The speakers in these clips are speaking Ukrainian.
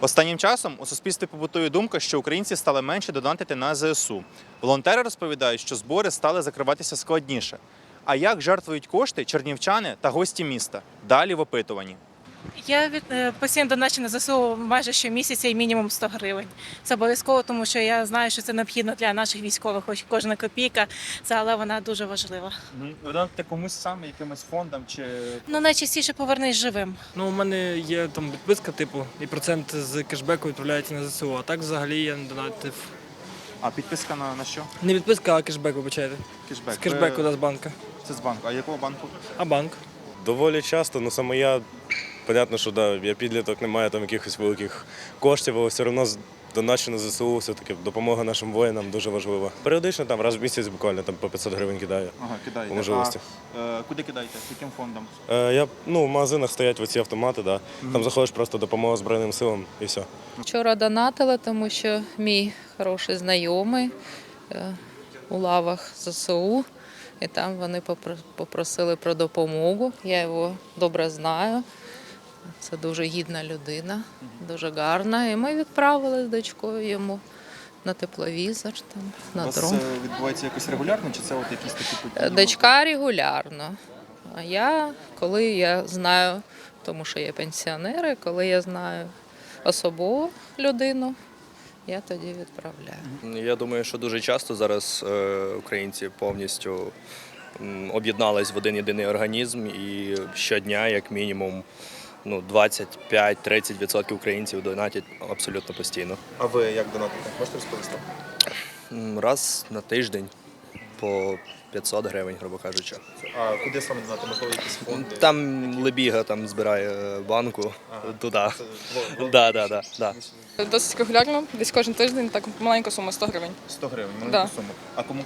Останнім часом у суспільстві побутує думка, що українці стали менше донатити на ЗСУ. Волонтери розповідають, що збори стали закриватися складніше. А як жертвують кошти чернівчани та гості міста? Далі в опитуванні. Я від е, постійно доначу на ЗСУ майже щомісяця і мінімум 100 гривень. Це обов'язково, тому що я знаю, що це необхідно для наших військових. Хоч кожна копійка, це але вона дуже важлива. Ви донатите комусь саме, якимось фондам чи Ну найчастіше повернись живим. Ну, у мене є там відписка, типу, і процент з кешбеку відправляється на ЗСУ. А так взагалі я не донатив. а підписка на, на що? Не відписка, а кешбек, вибачайте. Кешбек. З кешбеку Ви- да, з банка. Це з банку. А якого банку? А банк? Доволі часто, ну саме я, понятно, що да, я підліток, немає там якихось великих коштів, але все одно з- на ЗСУ, все-таки допомога нашим воїнам дуже важлива. Періодично там раз в місяць буквально там по 500 гривень кидаю. Ага, кидаєте. По можливості. А, е, куди кидаєте? Яким фондом? Е, я, ну, в магазинах стоять оці автомати, да. там заходиш просто допомога Збройним силам і все. Вчора донатила, тому що мій хороший знайомий е, у лавах ЗСУ, і там вони попросили про допомогу. Я його добре знаю. Це дуже гідна людина, дуже гарна. І ми відправили з дочкою йому на тепловізор, там, У на вас дрон. це відбувається якось регулярно, чи це от якісь такі події? Е, Дочка регулярно. А я, коли я знаю, тому що є пенсіонери, коли я знаю особову людину, я тоді відправляю. Я думаю, що дуже часто зараз е, українці повністю м, об'єднались в один єдиний організм, і щодня, як мінімум, ну 25-30% українців донатять абсолютно постійно. А ви як донатите? Можете розповісти? Раз на тиждень по 500 гривень, грубо кажучи. А куди саме донати? Можливо, якісь фонди? Там Лебіга там збирає е, банку туди. Це дво- дво- Да, да, да, да. Досить регулярно, десь кожен тиждень, так маленька сума 100 гривень. 100 гривень, маленьку Да. суму. А кому е,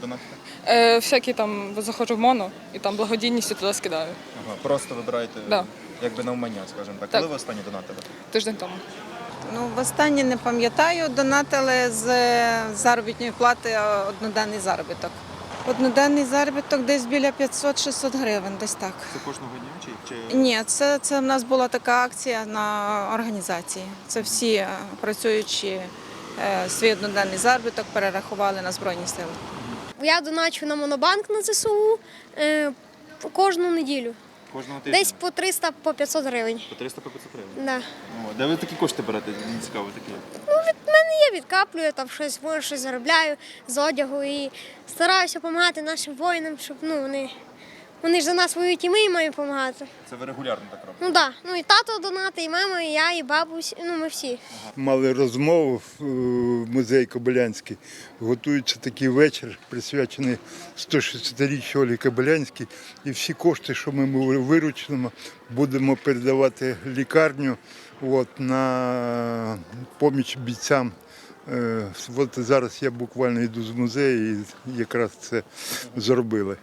донатите? Е, всякі там заходжу в моно і там благодійністю туди скидаю. Ага, просто вибираєте Да. Якби навмання, скажімо так. Так. Коли ви останні донатили? Тиждень тому. Ну, востаннє не пам'ятаю, донатили з заробітної плати одноденний заробіток. Одноденний заробіток десь біля 500-600 гривень, десь так. Це кожного дня чи, чи... Ні, це, це в нас була така акція на організації. Це всі е, працюючі е, свій одноденний заробіток перерахували на Збройні Сили. Я доначу на монобанк на ЗСУ е, кожну неділю. Кожного тижня? Десь по 300 по 500 гривень. по 300 по 500 гривень. Да. О, де ви такі кошти берете? Мені цікаво такі. Я відкаплюю там щось, може щось заробляю з одягу і стараюся допомагати нашим воїнам, щоб ну вони. Вони ж за нас воюють і ми їм маємо допомагати. Це ви регулярно так робите? Ну так, да. ну і тато донати, і мама, і я, і бабусь, ну ми всі. мали розмову в е, музей Кобилянський. Готується такий вечір, присвячений 160-річчю Олі Кобилянській. І всі кошти, що ми виручимо, будемо передавати лікарню от, на поміч бійцям. Е, От зараз я буквально йду з музею і якраз це зробили.